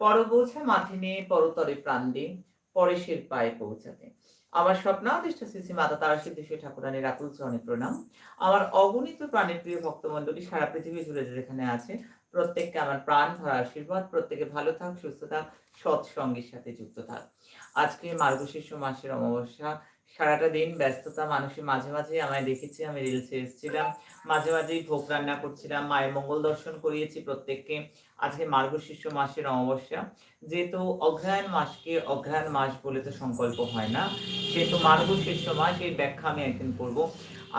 পর বোঝা মাথে নিয়ে পরতরে প্রাণ দিন পরেশের পায়ে পৌঁছাতে। আমার স্বপ্নাদিষ্ট শ্রী মাতা তারা সিদ্ধেশ্বরী ঠাকুরানীর আকুল চরণে প্রণাম। আমার অগণিত প্রাণের প্রিয় ভক্তমণ্ডলী সারা পৃথিবী জুড়ে যেখানে আছে, প্রত্যেককে আমার প্রাণ ভরা আশীর্বাদ, প্রত্যেকে ভালো থাক, সুস্থ থাক সৎ সঙ্গের সাথে যুক্ত থাক। আজকে মার্গশীর্ষ মাসের অমাবস্যা সারাটা দিন ব্যস্ততা মানুষের মাঝে মাঝে আমায় দেখেছি, আমি রিলসে এসেছিলাম। মাঝে মাঝেই ভোগ রান্না করছিলাম, মায়ের মঙ্গল দর্শন করিয়েছি প্রত্যেককে। আজকে মার্গশীর্ষ মাসের অমাবস্যা। যেহেতু অগ্রহায়ণ মাসকে অগ্রহায়ণ মাস বলে তো সংকল্প হয় না, সেহেতু মার্গশীর্ষ মাস এই ব্যাখ্যা আমি একদিন করব।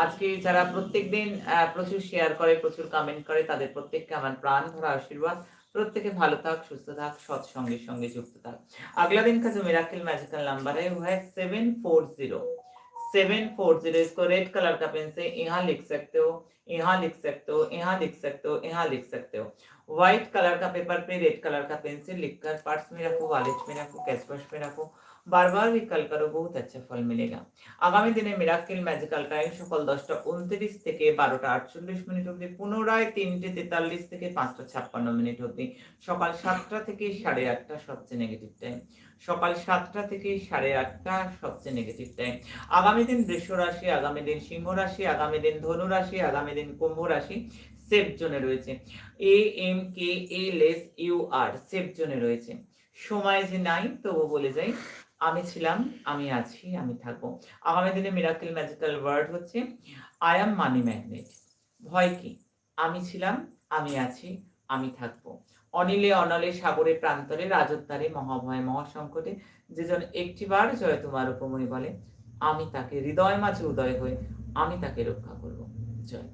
আজকে যারা প্রত্যেকদিন প্রচুর শেয়ার করে, প্রচুর কমেন্ট করে, তাদের প্রত্যেককে আমার প্রাণ ভরা আশীর্বাদ। প্রত্যেকে ভালো থাক সুস্থ থাক সৎ সঙ্গের সঙ্গে যুক্ত থাক अगला दिन का जो मिराकल मैजिकल नंबर है वो है seven four zero seven four zero इसको रेड कलर का पेन से यहाँ लिख सकते हो यहाँ लिख सकते हो यहाँ लिख सकते हो यहाँ लिख सकते हो व्हाइट कलर का पेपर पे रेड कलर का पेन से लिखकर पर्स में रखो वॉलेट में रखो कैश पर्स में रखो बार बार भी कल करो बहुत अच्छा फल मिलेगा আগামী দিনে মিরাক্কেল ম্যাজিক্যাল টাইম সকাল দশটা উনত্রিশ থেকে বারোটা আটচল্লিশ মিনিট অবধি পুনরায় তিনটে তেতাল্লিশ থেকে পাঁচটা ছাপ্পান্ন মিনিট অবধি সকাল সাতটা থেকে সাড়ে আটটা সবচেয়ে নেগেটিভ টাইম সকাল সাতটা থেকে সাড়ে আটটা সবচেয়ে নেগেটিভ টাইম আগামী দিন বৃষ রাশি আগামী দিন সিংহ রাশি আগামী দিন ধনু রাশি আগামী দিন কুম্ভ রাশি সেফ জোনে রয়েছে A M K A less you R safe জোনে রয়েছে সময় যে নাই তবু বলে যাই আমি ছিলাম, আমি আছি, আমি থাকব। আগামী দিনে মিরাকেল ম্যাজিক্যাল ওয়ার্ড হচ্ছে আই অ্যাম মানি ম্যাগনেট ভয় কি? আমি ছিলাম, আমি আছি, আমি থাকব। অনিলে অনলে সাগরে, প্রান্তরে রাজদ্বারে মহাভয়, মহাসংকটে যেজন একটিবার জয় তোমার উপময় বলে, আমি তাকে হৃদয় মাঝে উদয় হয়ে, আমি তাকে রক্ষা করব। জয়।